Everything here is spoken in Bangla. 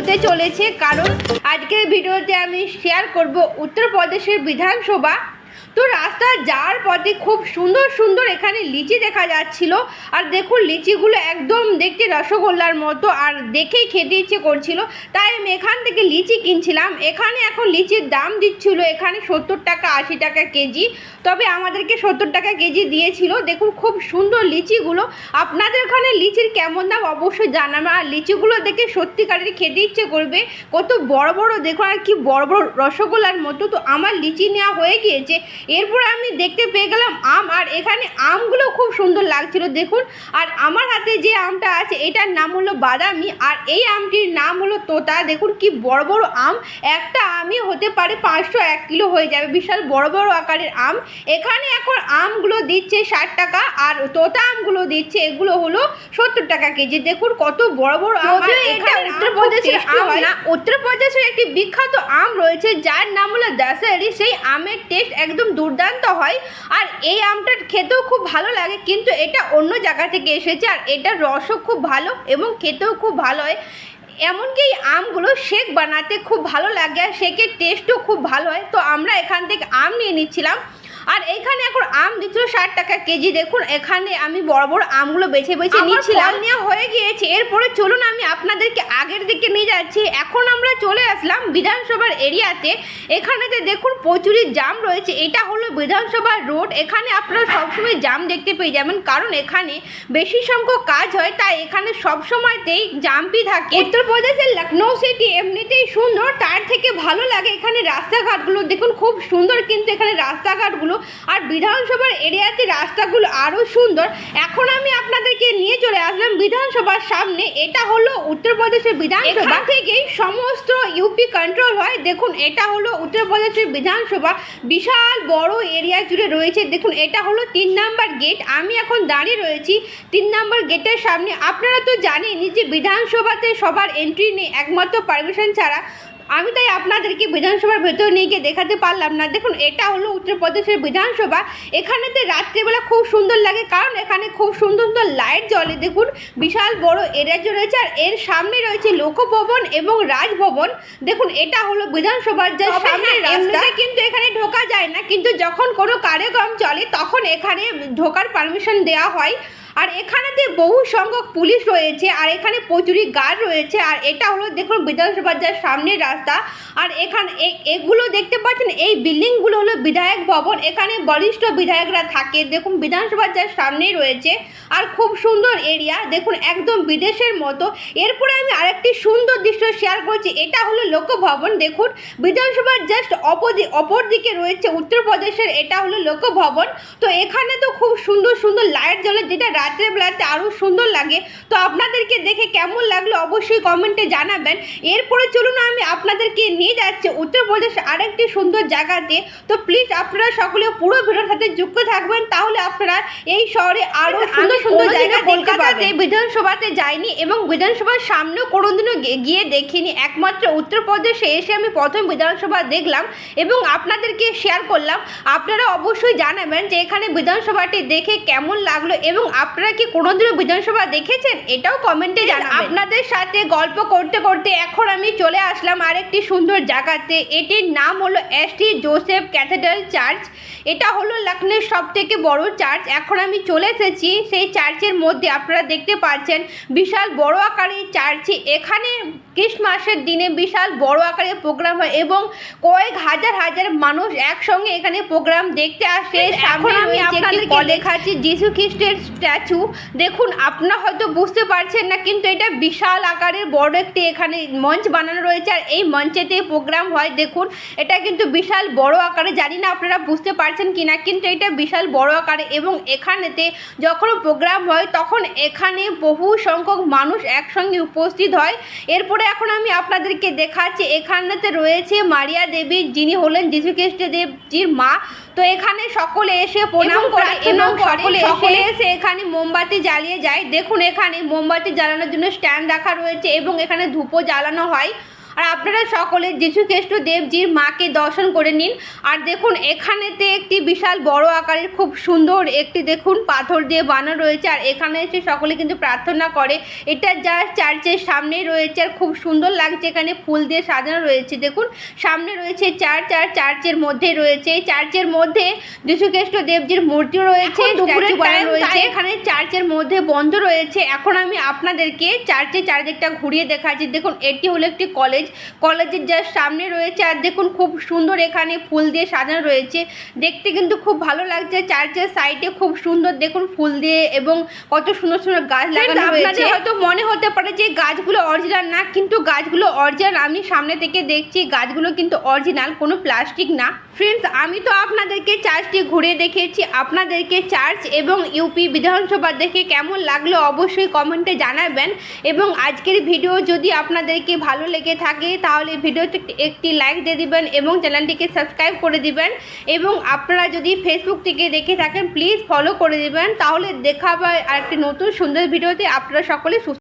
হতে চলেছে কারণ আজকের ভিডিওতে আমি শেয়ার করব উত্তরপ্রদেশের বিধানসভা তো রাস্তা যাওয়ার পথে খুব সুন্দর সুন্দর এখানে লিচি দেখা যাচ্ছিল। আর দেখুন, লিচিগুলো একদম দেখতে রসগোল্লার মতো আর দেখেই খেতে ইচ্ছে করছিল। তাই আমি এখান থেকে লিচি কিনছিলাম। এখানে এখন লিচির দাম দিচ্ছিল এখানে সত্তর টাকা, আশি টাকা কেজি। তবে আমাদেরকে সত্তর টাকা কেজি দিয়েছিল। দেখুন, খুব সুন্দর লিচিগুলো। আপনাদের ওখানে লিচির কেমন দাম অবশ্যই জানাবেন। আর লিচিগুলো দেখে সত্যিকারের খেতে ইচ্ছে করবে। কত বড় বড়, দেখুন, আর কি বড় বড় রসগোল্লার মতো। তো আমার লিচি নেওয়া হয়ে গিয়েছে। এরপর আমি দেখতে পেয়ে গেলাম আম আর এখানে আমগুলো খুব সুন্দর লাগছিল দেখুন। আর আমার হাতে যে আমটা আছে এটার নাম হলো বাদামি আর এই আমটির নাম হলো তোতা। দেখুন কি বড় বড় আম একটা আমই হতে পারে পাঁচশো এক কিলো হয়ে যাবে বিশাল বড় বড় আকারের আম। এখানে এখন আমগুলো দিচ্ছে ষাট টাকা আর তোতা আমগুলো দিচ্ছে এগুলো হলো সত্তর টাকা কেজি। দেখুন কত বড় বড় আম এটা না, উত্তরপ্রদেশের একটি বিখ্যাত আম রয়েছে যার নাম হলো দাসারি। সেই আমের টেস্ট একদম দুর্দান্ত হয়। আর এই আমটা খেতেও খুব ভালো লাগে, কিন্তু এটা অন্য জায়গা থেকে এসেছে আর এটার রসও খুব ভালো এবং খেতেও খুব ভালো হয়। এমনকি এই আমগুলো শেক বানাতে খুব ভালো লাগে আর শেকের টেস্টও খুব ভালো হয়। তো আমরা এখান থেকে আম নিয়ে নিচ্ছিলাম। আর এখানে এখন আম দিচ্ছিল ষাট টাকা কেজি। দেখুন এখানে আমি বড় বড় আমগুলো বেছে বেছে ফল নেওয়া হয়ে গিয়েছে। এরপরে চলুন আমি আপনাদেরকে আগের দিকে নিয়ে যাচ্ছি। এখন আমরা চলে আসলাম বিধানসভার এরিয়াতে। এখানেতে দেখুন প্রচুরই জাম রয়েছে। এটা হলো বিধানসভা রোড। এখানে আপনারা সবসময় জাম দেখতে পেয়ে যাবেন। কারণ এখানে বেশি সংখ্যক কাজ হয়। তাই এখানে সবসময়তেই জাম্পই থাকে। উত্তরপ্রদেশের লখনৌ সিটি এমনিতেই সুন্দর। তার থেকে ভালো লাগে এখানে রাস্তাঘাটগুলো। দেখুন খুব সুন্দর কিন্তু এখানে রাস্তাঘাটগুলো আর বিধানসভার এরিয়াতে রাস্তাগুলো আরও সুন্দর। এখন আমি আপনাদেরকে নিয়ে চলে আসলাম বিধানসভার সামনে। এটা হলো উত্তরপ্রদেশের বিধানসভা। থেকেই সমস্ত ইউপি কন্ট্রোল হয়। দেখুন, এটা হলো উত্তরপ্রদেশের বিধানসভা। বিশাল বড় এরিয়া জুড়ে রয়েছে। দেখুন, এটা হলো তিন নাম্বার গেট আমি এখন দাঁড়িয়ে রয়েছি তিন নাম্বার গেটের সামনে। আপনারা তো জানেনই যে বিধানসভাতে সবার এন্ট্রি নেই। একমাত্র পারমিশন ছাড়া। আমি তাই আপনাদেরকে বিধানসভার ভেতর নিয়ে গিয়ে দেখাতে পারলাম না। দেখুন এটা হলো উত্তরপ্রদেশের বিধানসভা। এখানেতে রাত্রেবেলা খুব সুন্দর লাগে কারণ এখানে খুব সুন্দর সুন্দর লাইট জ্বলে। দেখুন বিশাল বড় এরিয়া রয়েছে আর এর সামনে রয়েছে লোকভবন এবং রাজভবন। দেখুন এটা হলো বিধানসভার যে তবে সামনে হ্যাঁ, রাস্তা কিন্তু এখানে ঢোকা যায় না কিন্তু যখন কোনো কার্যক্রম চলে তখন এখানে ঢোকার পারমিশন দেওয়া হয়। আর এখানেতে বহু সংখ্যক পুলিশ রয়েছে, আর এখানে প্রচুরই গার্ড রয়েছে, আর এটা হলো দেখুন বিধানসভার যার সামনের রাস্তা। আর এখানে এগুলো দেখতে পাচ্ছেন, এই বিল্ডিংগুলো হলো বিধায়ক ভবন, এখানে বরিষ্ঠ বিধায়করা থাকে। দেখুন বিধানসভার যার সামনেই রয়েছে, আর খুব সুন্দর এরিয়া, দেখুন একদম বিদেশের মতো। এরপরে আমি আরেকটি সুন্দর দৃশ্য শেয়ার করছি, এটা হলো লোকভবন, দেখুন বিধানসভার জাস্ট অপোজি অপর দিকে রয়েছে উত্তরপ্রদেশের, এটা হলো লোকভবন। তো এখানে তো খুব সুন্দর সুন্দর লাইট জ্বলে, যেটা রাতের বেলাতে আরও সুন্দর লাগে। তো আপনাদেরকে দেখে কেমন লাগল অবশ্যই কমেন্টে জানাবেন। এরপরে চলুন আমি আপনাদেরকে নিয়ে যাচ্ছি উত্তরপ্রদেশ আরেকটি সুন্দর জায়গাতে। তো প্লিজ আপনারা সকলে পুরো ভিডিওর সাথে যুক্ত থাকবেন তাহলে আপনারা এই শহরে আরও সুন্দর সুন্দর জায়গা কলকাতাতে বিধানসভাতে যাইনি এবং বিধানসভার সামনেও কোনোদিনও গিয়ে দেখিনি। একমাত্র উত্তরপ্রদেশে এসে আমি প্রথম বিধানসভা দেখলাম এবং আপনাদেরকে শেয়ার করলাম। আপনারা অবশ্যই জানাবেন যে এখানে বিধানসভাটি দেখে কেমন লাগল এবং আপনারা কি কোনোদিনও বিধানসভা দেখেছেন? এটাও কমেন্টে জানাবেন। আপনাদের সাথে গল্প করতে করতে এখন আমি চলে আসলাম আরেকটি সুন্দর জায়গাতে। এটির নাম হলো S T Joseph cathedral church. এটা হলো লখনৌর সব থেকে বড় চার্চ। এখন আমি চলে এসেছি সেই চার্চের মধ্যে। আপনারা দেখতে পাচ্ছেন বিশাল বড় আকারের চার্চে এখানে ক্রিসমাসের দিনে বিশাল বড় আকারের প্রোগ্রাম হয় এবং কয়েক হাজার হাজার মানুষ একসঙ্গে এখানে প্রোগ্রাম দেখতে আসে। এখন আমি আপনাদেরকে দেখাচ্ছি। যিশু খ্রিস্টের স্ট্যাচু দেখুন আপনারা হয়তো বুঝতে পারছেন না কিন্তু এটা বিশাল আকারের বড় একটি এখানে মঞ্চ বানানো রয়েছে। আর এই মঞ্চেতে প্রোগ্রাম হয় দেখুন। এটা কিন্তু বিশাল বড় আকারে জানি না আপনারা বুঝতে পারছেন কি না কিন্তু এটা বিশাল বড় আকারে এবং এখানেতে যখন প্রোগ্রাম হয় তখন এখানে বহু সংখ্যক মানুষ একসঙ্গে উপস্থিত হয়। এরপরে এখন আমি আপনাদেরকে দেখাচ্ছি এখানেতে রয়েছে মারিয়া দেবী যিনি হলেন যীশু খ্রিস্ট দেবজির মা। তো এখানে সকলে এসে প্রণাম করে এবং সকলে এসে এখানে মোমবাতি জ্বালিয়ে যায়। দেখুন এখানে মোমবাতি জ্বালানোর জন্য স্ট্যান্ড রাখা রয়েছে এবং এখানে ধূপও জ্বালানো হয়। আর আপনারা সকলে যীশু খ্রিস্ট দেবজির মাকে দর্শন করে নিন। আর দেখুন এখানেতে একটি বিশাল বড় আকারের খুব সুন্দর একটি দেখুন পাথর দিয়ে বানানো রয়েছে। আর এখানে এসে সকলে কিন্তু প্রার্থনা করে। এটা জাস্ট চার্চের সামনেই রয়েছে। আর খুব সুন্দর লাগছে এখানে ফুল দিয়ে সাজানো রয়েছে। দেখুন সামনে রয়েছে চার্চ আর চার্চের মধ্যে রয়েছে। চার্চের মধ্যে যীশু খ্রিস্ট দেবজির মূর্তি রয়েছে রয়েছে। এখানে চার্চের মধ্যে বন্ধ রয়েছে। এখন আমি আপনাদেরকে চার্চের চারিদিকটা ঘুরিয়ে দেখাচ্ছি। দেখুন এটি হলো একটি কলেজ। কলেজের জাস্ট সামনে রয়েছে আর দেখুন খুব সুন্দর এখানে ফুল দিয়ে সাজানো রয়েছে। দেখতে কিন্তু খুব ভালো লাগছে চার্চের সাইডে খুব সুন্দর দেখুন ফুল দিয়ে এবং কত সুন্দর সুন্দর গাছ লাগানো আপনাদের রয়েছে। হয়তো মনে হতে পারে যে গাছগুলো অরিজিনাল না কিন্তু গাছগুলো অরিজিনাল আমি সামনে থেকে দেখছি গাছগুলো কিন্তু অরিজিনাল কোনো প্লাস্টিক না। ফ্রেন্ডস আমি তো আপনাদেরকে চার্চটি ঘুরে দেখেছি আপনাদেরকে চার্চ এবং ইউপি বিধানসভা দেখে কেমন লাগল অবশ্যই কমেন্টে জানাবেন। এবং আজকের ভিডিও যদি আপনাদেরকে ভালো লেগে থাকে তাহলে ভিডিওতে একটি লাইক দিয়ে দিবেন এবং চ্যানেলটিকে সাবস্ক্রাইব করে দিবেন। এবং আপনারা যদি ফেসবুক থেকে দেখে থাকেন প্লিজ ফলো করে দিবেন। তাহলে দেখা হবে আরেকটি নতুন সুন্দর ভিডিওতে আপনারা সকলে সুস্থ